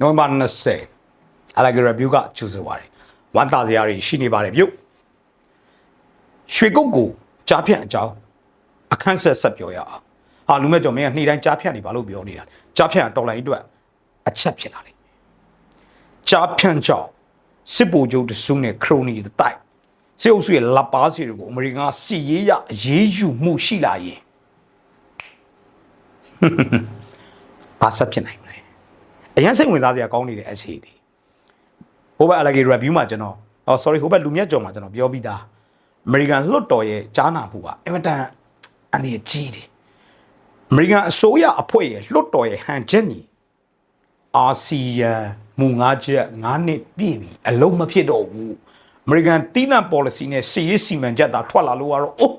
နိုဝင်ဘာ20အလာဂရဗျူကကျူဆိုပါတယ်ဝမ်းသာစရာတွေရှိနေပါတယ်ပြုတ်ရွှေကုတ်ကိုကြားဖြန့်အကြောင်းအခန်းဆက်ဆက်ပြောရအောင်ဟာလူမဲ့ကြောင့်မင်းကနေ့တိုင်းကြားဖြန့်နေပါလို့ပြောနေတာကြားဖြန့်တော်လိုင်းအတွက်အချက်ဖြစ်လာလိမ့်မယ်ကြားဖြန့်ကြောင့်စစ်ဘူဂျုံတဆူးနဲ့ခရိုနီတိုက်စေအုပ်စုရဲ့လက်ပါစီတွေကိုအမေရိကန်ကစီရေးရအရေးယူမှုရှိလာရင်ဘာဆက်ဖြစ်နိုင်မလဲ အရင်စိတ်ဝင်စားစရာကောင်းနေတဲ့အခြေအနေဟိုဘက် allegate review မှာကျွန်တော်အော် sorry ဟိုဘက်လူမြတ်ကြော်မှာကျွန်တော်ပြောပြီးသားအမေရိကန်လွှတ်တော်ရဲ့ကြားနာမှုကအင်မတန်အနေကြီးတယ်အမေရိကန်အစိုးရအဖွဲ့ရဲ့လွှတ်တော်ရဲ့ဟန်ချက်ညီအာဆီယံမူငါးချက်၅နှစ်ပြည့်ပြီအလုံးမဖြစ်တော့ဘူးအမေရိကန်တီးနံ policy နဲ့စီရေးစီမံချက်သာထွက်လာလို့ကတော့အိုး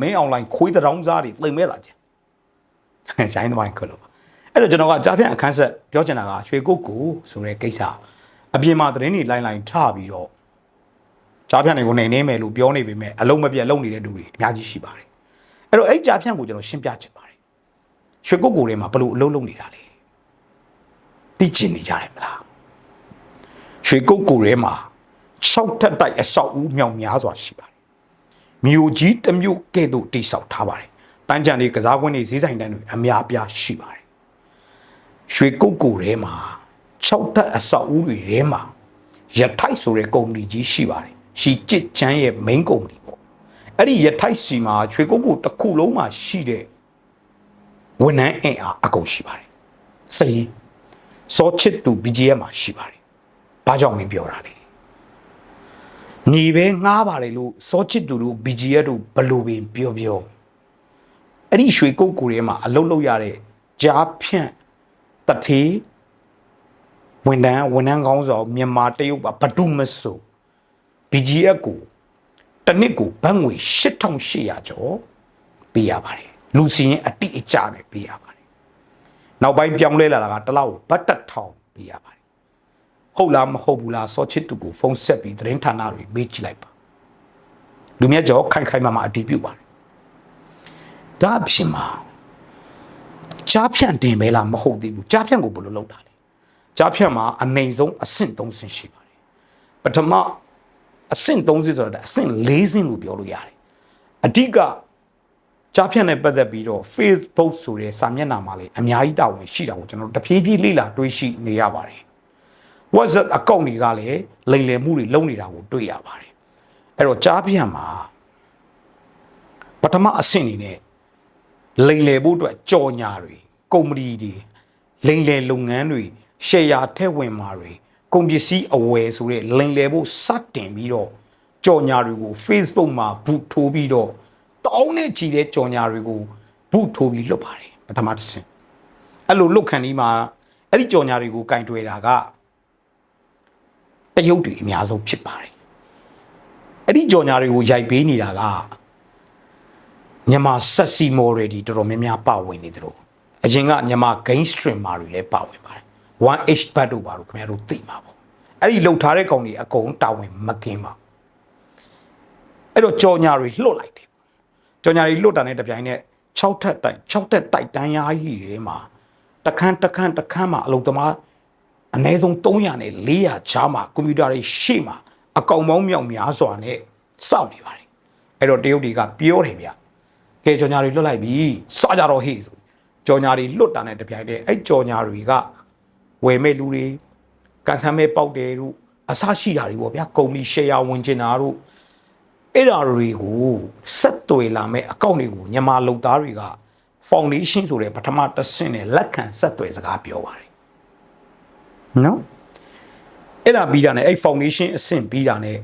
မင်းအွန်လိုင်းခွေးတောင်စားတွေသိမ့်မဲ့လာကြရိုင်းသမိုင်းခလို့ အဲ့တော့ကျွန်တော်ကကြားဖြန့်အခန်းဆက်ပြောချင်တာကရွှေကုတ်ကူဆိုတဲ့ကိစ္စအပြင်မှာသတင်းတွေလိုင်းလိုင်းထပြီးတော့ကြားဖြန့်တွေကိုနေနေမယ်လို့ပြောနေပေမဲ့အလုံးမပြတ်လုံနေတဲ့လူတွေအများကြီးရှိပါတယ်အဲ့တော့အဲ့ကြားဖြန့်ကိုကျွန်တော်ရှင်းပြချင်ပါတယ်ရွှေကုတ်ကူတွေမှာဘလို့အလုံးလုံးနေတာလဲသိချင်နေကြတယ်မလားရွှေကုတ်ကူတွေမှာ6ထပ်တိုက်အဆောက်အဦမြောင်များစွာရှိပါတယ်မြို့ကြီးတစ်မြို့ကဲ့သို့တိဆောက်ထားပါတယ်တန်းကြံတွေကစားကွင်းတွေဈေးဆိုင်တန်းတွေအများပြားရှိပါတယ် ရွှေကုတ်ကူထဲမှာ6ထပ်အဆောက်အဦတွေထဲမှာရထိုက်ဆိုတဲ့ကုမ္ပဏီကြီးရှိပါတယ်ရှီကျစ်ချမ်းရဲ့ main ကုမ္ပဏီပေါ့အဲ့ဒီရထိုက်စီမှာရွှေကုတ်ကူတစ်ခုလုံးမှာရှိတဲ့ဝန်ထမ်းအင်အားအကုန်ရှိပါတယ်စရင်စောချစ်သူ BGM မှာရှိပါတယ်ဘာကြောင့်မင်းပြောတာလဲညီပဲငားပါတယ်လို့စောချစ်သူတို့ BGM တို့ဘလို့ပင်ပြောပြောအဲ့ဒီရွှေကုတ်ကူထဲမှာအလုတ်လောက်ရတဲ့ကြားဖြန့် တထေးဝန်ထမ်းဝန်ထမ်းကောင်းဆောင်မြန်မာတရုတ်ပါဘဒုမဆို BGF ကိုတစ်နှစ်ကိုဘတ်ငွေ8800ကျော်ပေးရပါတယ်လူစီရင်အတိအကျနဲ့ပေးရပါတယ်နောက်ပိုင်းပြောင်းလဲလာတာကတစ်လောက်ဘတ်တက်ထောင်ပေးရပါတယ်ဟုတ်လားမဟုတ်ဘူးလားစောချစ်သူကိုဖုန်းဆက်ပြီးသတင်းဌာနတွေမေးကြည့်လိုက်ပါလူမြတ်ကျော်ခိုင်ခိုင်မာမာအတည်ပြုပါတယ်ဒါအဖြစ်မှာ ကြားဖြန့်တင်မဲလားမဟုတ်သေးဘူးကြားဖြန့်ကိုဘယ်လိုလုပ်တာလဲကြားဖြန့်မှာအနေဆုံးအဆင့်၃ဆင့်ရှိပါတယ်ပထမအဆင့်30ဆိုတော့အဆင့်40လို့ပြောလို့ရတယ်အဓိကကြားဖြတ်နဲ့ပတ်သက်ပြီးတော့ Facebook ဆိုတဲ့စာမျက်နှာမှာလည်းအများကြီးတာဝန်ရှိတာကိုကျွန်တော်တို့တဖြည်းဖြည်းလေ့လာတွေးရှိနေရပါတယ် WhatsApp account တွေကလည်းလိမ်လည်မှုတွေလုပ်နေတာကိုတွေ့ရပါတယ်အဲ့တော့ကြားဖြတ်မှာပထမအဆင့်အနေနဲ့ လိမ်လည်ဖို့အတွက်ကြော်ညာတွေကုမ္ပဏီတွေလိမ်လည်လုပ်ငန်းတွေရှယ်ယာထည့်ဝင်မှာတွေကုန်ပစ္စည်းအဝယ်ဆိုတဲ့လိမ်လည်ဖို့စတင်ပြီးတော့ကြော်ညာတွေကို Facebook မှာဘူထိုးပြီးတော့တောင်းနဲ့ချီတဲ့ကြော်ညာတွေကိုဘူထိုးပြီးလွတ်ပါတယ်ပထမတစ်ဆင့်အဲ့လိုလွတ်ခံဒီမှာအဲ့ဒီကြော်ညာတွေကိုကင်တွယ်တာကတရုတ်တွေအများဆုံးဖြစ်ပါတယ်အဲ့ဒီကြော်ညာတွေကိုရိုက်ပေးနေတာက မြန်မာဆက်စီမော်တွေဒီတော်တော်များများပါဝင်နေတယ်လို့အရင်ကမြန်မာ game streamer တွေလည်းပါဝင်ပါတယ် 1H ဘတ်တို့ပါလို့ခင်ဗျားတို့သိမှာပေါ့အဲ့ဒီလှုပ်ထားတဲ့ကောင်တွေအကုန်တာဝန်မကင်းပါအဲ့တော့ကြော်ညာတွေလှုပ်လိုက်တယ်ကြော်ညာတွေလှုပ်တာနဲ့တပြိုင်နက်6ထက်တိုက်6ထက်တိုက်တန်းရားကြီးတွေမှာတခန်းတခန်းတခန်းမှာအလုံသမားအနည်းဆုံး300နဲ့400ချားမှာကွန်ပျူတာတွေရှေ့မှာအကောင်ပေါင်းမြောက်များစွာနဲ့စောင့်နေပါတယ်အဲ့တော့တရုတ်တွေကပြောတယ်ဗျ ကဲကြော်ညာတွေလွတ်လိုက်ပြီစကြတော့ဟေ့ဆိုကြော်ညာတွေလွတ်တာနဲ့တပြိုင်တည်းအဲ့ကြော်ညာတွေကဝယ်မဲ့လူတွေကန်ဆန်းမဲ့ပေါက်တယ်တို့အဆရှိတာတွေပေါ့ဗျာကုမ္ပဏီရှယ်ယာဝင်ကျင်တာတို့အဲ့ဒါတွေကိုဆက်သွယ်လာမဲ့အကောင့်တွေကိုမြန်မာလုံသားတွေက foundation ဆိုတဲ့ပထမတစ်ဆင့်နဲ့လက်ခံဆက်သွယ်စကားပြောပါတယ်နော်အဲ့ဒါပြီးတာနဲ့အဲ့ foundation အဆင့်ပြီးတာနဲ့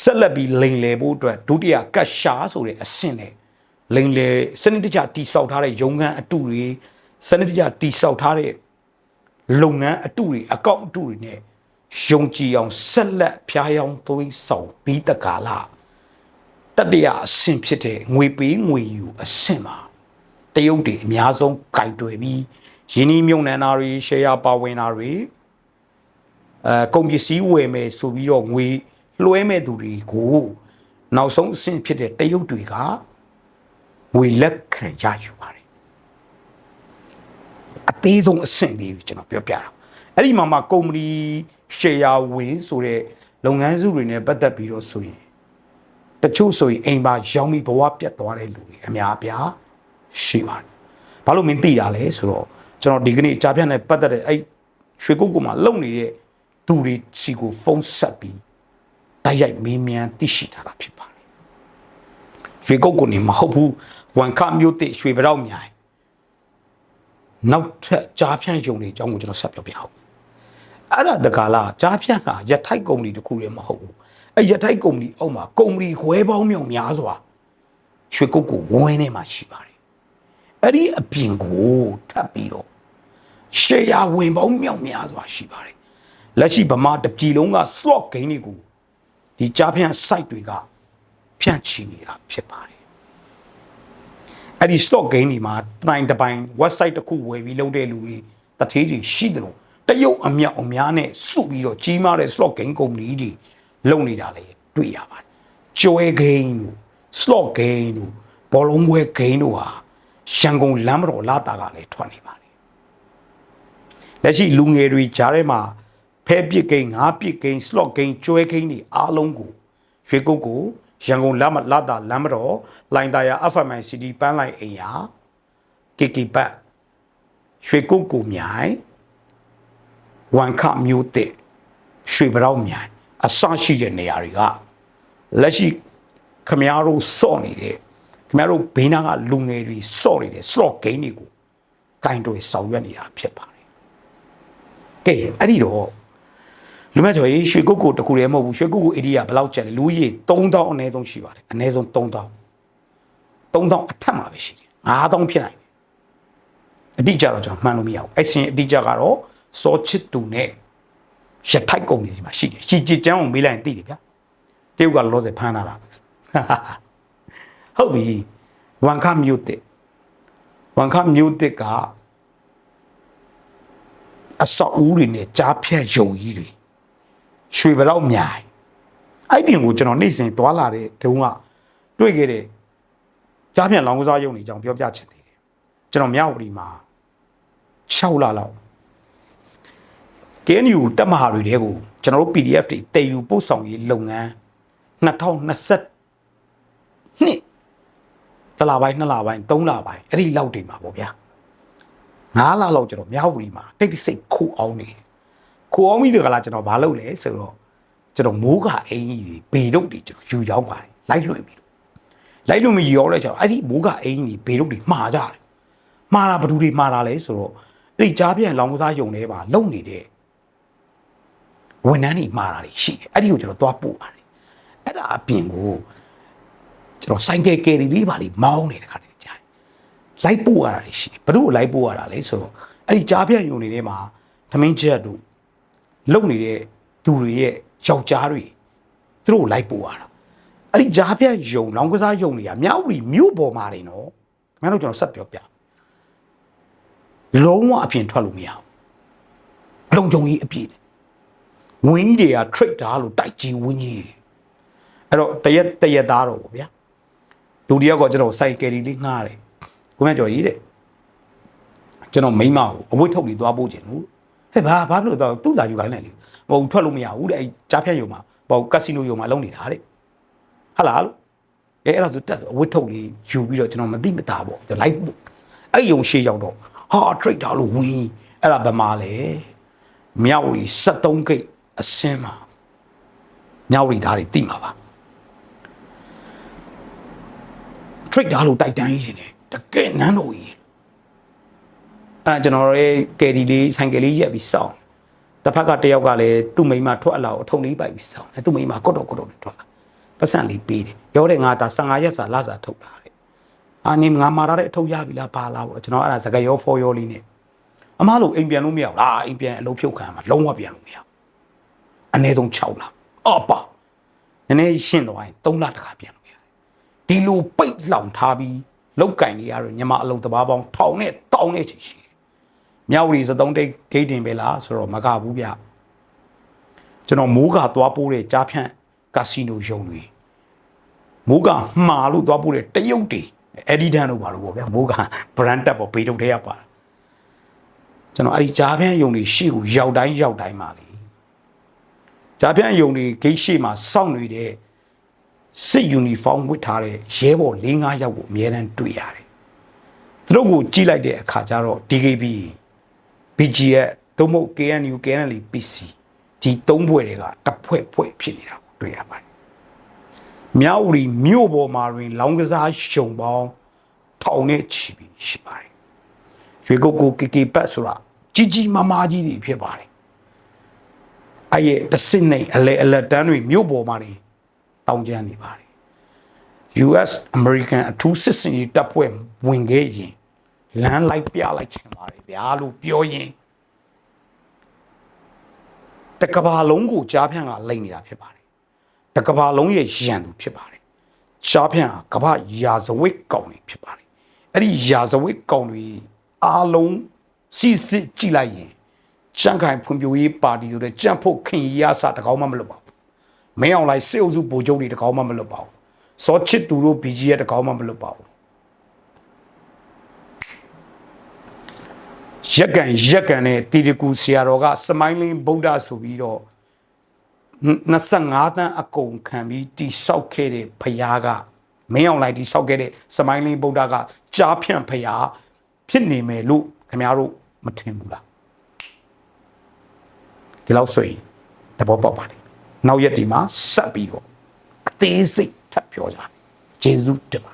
ဆက်လက်ပြီးလိန်လည်ဖို့အတွက်ဒုတိယကတ်ရှာဆိုတဲ့အဆင့်နဲ့ လိန်လည်စနစ်တကျတိဆောက်ထားတဲ့ရုံးခန်းအတုတွေစနစ်တကျတိဆောက်ထားတဲ့လုပ်ငန်းအတုတွေအကောင့်အတုတွေနဲ့ယုံကြည်အောင်ဆက်လက်ဖျားယောင်းသွေးဆောင်ပြီးတကာလတတိယအဆင့်ဖြစ်တဲ့ငွေပေးငွေယူအဆင့်မှာတရုတ်တွေအများဆုံးကြိုက်တွေ့ပြီးယင်းဤမြုံနန္နာတွေရှယ်ယာပါဝင်တာတွေအဲကုန်ပစ္စည်းဝယ်မယ်ဆိုပြီးတော့ငွေလွှဲမဲ့သူတွေကိုနောက်ဆုံးအဆင့်ဖြစ်တဲ့တရုတ်တွေက ငွေလက်ခံရယူပါတယ်အသေးဆုံးအဆင့်လေးကိုကျွန်တော်ပြောပြတာအဲ့ဒီမှာမှကုမ္ပဏီရှယ်ယာဝင်ဆိုတဲ့လုပ်ငန်းစုတွေနဲ့ပတ်သက်ပြီးတော့ဆိုရင်တချို့ဆိုရင်အိမ်ပါရောင်းပြီးဘဝပြတ်သွားတဲ့လူတွေအများအပြားရှိပါတယ်ဘာလို့မင်းသိတာလဲဆိုတော့ကျွန်တော်ဒီကနေ့ကြားပြတ်နဲ့ပတ်သက်တဲ့အဲ့ရွှေကုတ်ကမှာလုံနေတဲ့သူတွေစီကိုဖုန်းဆက်ပြီးတိုက်ရိုက်မေးမြန်းသိရှိထားတာဖြစ်ပါတယ် ရွှေကုတ်ကနေမဟုတ်ဘူးဝန်ခမျိုးတိရွှေပြောက်မြိုင်နောက်ထပ်ကြားဖြန့်ယုံတွေအကြောင်းကိုကျွန်တော်ဆက်ပြောပြအောင်အဲ့ဒါတကားလားကြားဖြန့်ကရထိုက်ကုမ္ပဏီတစ်ခုတည်းမဟုတ်ဘူးအဲ့ရထိုက်ကုမ္ပဏီအောက်မှာကုမ္ပဏီခွဲပေါင်းမြောက်များစွာရွှေကုတ်ကိုဝင်းထဲမှာရှိပါတယ်အဲ့ဒီအပြင်ကိုထပ်ပြီးတော့ရှယ်ယာဝင်ပေါင်းမြောက်များစွာရှိပါတယ်လက်ရှိဗမာတပြည်လုံးက slot game တွေကိုဒီကြားဖြန့် site တွေက ဖြန့်ချီနေတာဖြစ်ပါတယ်အဲ့ဒီ stock gain ဒီမှာတိုင်းတစ်ပိုင်း website တစ်ခုဝယ်ပြီးလုပ်တဲ့လူတွေတထေးတွေရှိတယ်လို့တရုတ်အမြောက်အများနဲ့စုပြီးတော့ကြီးမားတဲ့ slot gain company တွေလုပ်နေတာလေတွေ့ရပါတယ်ကျွဲ gain တို့ slot gain တို့ဘောလုံးပွဲ gain တို့ဟာရန်ကုန်လမ်းမတော်လာတာကလည်းထွက်နေပါတယ်လက်ရှိလူငယ်တွေကြားထဲမှာဖဲပစ် gain ငါးပစ် gain slot gain ကျွဲ gain တွေအားလုံးကိုရွှေကုတ်ကို ရန်ကုန်လမ်းမလာတာလမ်းမတော်လိုင်တာယာ FMI City ပန်းလိုက်အိမ်ယာ KK ဘတ်ရွှေကုတ်ကိုမြိုင်ဝန်ခမျိုးတဲ့ရွှေပြောက်မြိုင်အစရှိတဲ့နေရာတွေကလက်ရှိခမရတို့စော့နေတဲ့ခမရတို့ဘေးနားကလူငယ်တွေစော့နေတဲ့ slot game တွေကိုကင်တွေဆောင်ရွက်နေတာဖြစ်ပါတယ်ကဲအဲ့ဒီတော့ လူမဲ့ကျော်ရေးရွှေကုတ်ကိုတခုတည်းမဟုတ်ဘူးရွှေကုတ်ကို area ဘယ်လောက်ကျန်လဲလူကြီး3000အနည်းဆုံးရှိပါတယ်အနည်းဆုံး3000 3000အထက်မှာပဲရှိတယ်9000ဖြစ်နိုင်တယ်အတိအကျတော့ကျွန်တော်မှန်းလို့မရဘူးအဲ့စင်အတိအကျကတော့စောချစ်တူနဲ့ရထိုက်ကုန်နေစီမှာရှိတယ်ရှီကြည်ချမ်းကိုမေးလိုက်ရင်သိတယ်ဗျာတရုတ်ကလောဆယ်ဖမ်းလာတာပဲဟုတ်ပြီဝန်ခမြို့တစ်ဝန်ခမြို့တစ်ကအဆောက်အဦတွေနဲ့ကြားဖြတ်ယုံကြီးတွေ ရွှေဘလောက်မြိုင်အဲ့ပြင်ကိုကျွန်တော်နေ့စဉ်သွားလာတဲ့တုန်းကတွေ့ခဲ့တဲ့ကြားဖြတ်လောင်းကစားယုံတွေအကြောင်းပြောပြချင်သေးတယ်ကျွန်တော်မြောက်ပြည်မှာ6လလောက် KNU တက်မဟာတွေတဲကိုကျွန်တော်တို့ PDF တွေတည်ယူပို့ဆောင်ရေးလုပ်ငန်း2020နှစ်တလပိုင်း2လပိုင်း3လပိုင်းအဲ့ဒီလောက်တွေမှာပေါ့ဗျာ9လလောက်ကျွန်တော်မြောက်ပြည်မှာတိတ်တိစိတ်ခိုးအောင်နေတယ် ခိုးအောင်ပြီးတဲ့ကလာကျွန်တော်ဘာလုပ်လဲဆိုတော့ကျွန်တော်မိုးကအင်းကြီးတွေဘေတို့တွေကျွန်တော်ယူရောက်ပါတယ်လိုက်လွှင့်ပြီးလိုက်လွှင့်ပြီးရောလဲကျွန်တော်အဲ့ဒီမိုးကအင်းကြီးဘေတို့တွေမှားကြတယ်မှားတာဘယ်သူတွေမှားတာလဲဆိုတော့အဲ့ဒီကြားပြန်လောင်ကစားယုံထဲမှာလုံနေတဲ့ဝန်ထမ်းတွေမှားတာတွေရှိတယ်အဲ့ဒီကိုကျွန်တော်သွားပို့ပါတယ်အဲ့ဒါအပြင်ကိုကျွန်တော်ဆိုင်ကယ်ကယ်ရီလေးပါလေးမောင်းနေတဲ့ခါတည်းကြားလိုက်ပို့ရတာတွေရှိတယ်ဘယ်သူ့ကိုလိုက်ပို့ရတာလဲဆိုတော့အဲ့ဒီကြားပြန်ယုံနေထဲမှာသမင်းချက်တို့ လုံနေတဲ့သူတွေရဲ့ယောက်ျားတွေသူတို့ကိုလိုက်ပို့ရတာအဲ့ဒီကြားပြန်ယုံလောင်ကစားယုံတွေကမြောက်ရီမြို့ပေါ်မှာနေနော်ခင်ဗျားတို့ကျွန်တော်ဆက်ပြောပြလုံးဝအပြင်ထွက်လို့မရဘူးလုံကြုံကြီးအပြည့်ဝင်းကြီးတွေက trader လို့တိုက်ကြီးဝင်းကြီးတွေအဲ့တော့တရက်တရက်သားတော့ဗောဗျာလူတယောက်ကကျွန်တော်စိုက်ကယ်ရီလေးငှားတယ်ကိုမြတ်ကျော်ကြီးတဲ့ကျွန်တော်မိန်းမကိုအဝတ်ထုတ်ပြီးသွားပို့ခြင်းလို့ ဟဲ့ဘာဘာဖြစ်လို့တော့သူ့သာယူခိုင်းလိုက်လေမဟုတ်ထွက်လို့မရဘူးတဲ့အဲ့ကြားဖြတ်ရုံမှာပေါ့ကက်စီနိုရုံမှာလုံးနေတာတဲ့ဟာလားလို့အဲအဲ့ဒါဆိုတက်အဝတ်ထုတ်လေးယူပြီးတော့ကျွန်တော်မသိမသာပေါ့ကျွန်တော်လိုက်ပို့အဲ့ယုံရှေ့ရောက်တော့ဟာ trader လို့ဝင်းအဲ့ဒါဗမာလေမြောက်ရီ73ဂိတ်အစင်းမှာမြောက်ရီသားတွေတိမှာပါ trader လို့တိုက်တန်းကြီးရှင်တယ်တကယ်နန်းတော်ကြီး အဲ့ကျွန်တော်ရဲ့ကယ်ရီလေးဆိုင်ကယ်လေးရက်ပြီးစောင်းတစ်ဖက်ကတယောက်ကလည်းသူ့မိန်းမထွက်အလာကိုအထုံလေးပိုက်ပြီးစောင်းတယ်သူ့မိန်းမကော့တော့ကော့တော့ထွက်လာပတ်စံလေးပေးတယ်ရောတဲ့ငါဒါ15ရက်စာလစာထုတ်တာတဲ့အာနေငါမာရတဲ့အထုပ်ရပြီလားဘာလားပေါ့ကျွန်တော်အဲ့ဒါစကရောဖော်ရောလေးနဲ့အမားလို့အိမ်ပြန်လို့မရဘူးလားအိမ်ပြန်အလုပ်ဖြုတ်ခံမှာလုံးဝပြန်လို့မရဘူးအနည်းဆုံး6လအော်ပါနည်းနည်းရှင်းသွားရင်3လတခါပြန်လို့ရတယ်ဒီလိုပိတ်လောင်ထားပြီးလောက်ကင်နေရတော့ညီမအလုပ်တဘာပေါင်းထောင်နဲ့တောင်းနဲ့ချီရှိတယ် မြောက်ရီစတုံးတိတ်ဂိတ်တင်ပဲလားဆိုတော့မကဘူးဗျကျွန်တော်မိုးကသွားပိုးတဲ့ကြားဖြန့်ကာစီနိုယုံတွေမိုးကမှားလို့သွားပိုးတဲ့တရုတ်တွေအဒီဒန်တို့ပါလို့ပေါ့ဗျာမိုးက brand တက်ပေါ့ဘေးတုတ်ထဲရပါကျွန်တော်အဲ့ဒီကြားဖြန့်ယုံတွေရှေ့ကိုရောက်တိုင်းရောက်တိုင်းပါလေကြားဖြန့်ယုံတွေဂိတ်ရှေ့မှာစောင့်နေတဲ့စစ်ယူနီဖောင်းဝတ်ထားတဲ့ရဲဘော်၄၅ယောက်ကိုအများတန်းတွေ့ရတယ်သူတို့ကိုကြည့်လိုက်တဲ့အခါကျတော့ DKB BGF သို့မဟုတ် KNU KNL PC ဒီသုံးဘွဲ့တွေကတစ်ဖွဲ့ဖွဲ့ဖြစ်နေတာကိုတွေ့ရပါတယ်မြောက်ရီမြို့ပေါ်မှာတွင် လောင်းကစားရှုံပေါင်းထောင်နဲ့ချီပြီးရှိပါတယ်ရွှေကုတ်ကိုကေကေပတ်ဆိုတာကြီးကြီးမားမားကြီးတွေဖြစ်ပါတယ်အဲ့ရဲ့တစစ်နေအလဲအလက်တန်းတွေမြို့ပေါ်မှာနေတောင်းကျမ်းနေပါတယ် US American အထူးစစ်စင်ရေးတပ်ဖွဲ့ဝင်ခဲ့ရင် လမ်းလိုက်ပြလိုက်ချင်ပါတယ်ဗျာလို့ပြောရင်တကဘာလုံးကိုကြားဖြန့်ကလိမ့်နေတာဖြစ်ပါတယ်တကဘာလုံးရဲ့ရန်သူဖြစ်ပါတယ်ကြားဖြန့်ကကဘာရာဇဝတ်ကောင်တွေဖြစ်ပါတယ်အဲ့ဒီရာဇဝတ်ကောင်တွေအားလုံးစစ်စစ်ကြည့်လိုက်ရင်ကြန့်ခိုင်ဖွံ့ဖြိုးရေးပါတီဆိုတဲ့ကြန့်ဖို့ခင်ရစတကောင်းမှမလုပ်ပါဘူးမင်းအောင်လိုက်စစ်အုပ်စုဗိုလ်ချုပ်တွေတကောင်းမှမလုပ်ပါဘူးစောချစ်သူတို့ BG ရဲ့တကောင်းမှမလုပ်ပါဘူး ရက်ကန်ရက်ကန်နဲ့တီတကူဆရာတော်ကစမိုင်းလင်းဗုဒ္ဓဆိုပြီးတော့25တန်းအကုန်ခံပြီးတိဆောက်ခဲ့တဲ့ဖရားကမင်းအောင်လိုက်တိဆောက်ခဲ့တဲ့စမိုင်းလင်းဗုဒ္ဓကကြားဖြန့်ဖရားဖြစ်နေမယ်လို့ခင်ဗျားတို့မထင်ဘူးလားဒီလောက်ဆိုရင်တဘောပေါက်ပါတယ်နောက်ရက်ဒီမှာဆက်ပြီးတော့အသေးစိတ်ထပ်ပြောကြမယ်ဂျေဇုတင်ပါ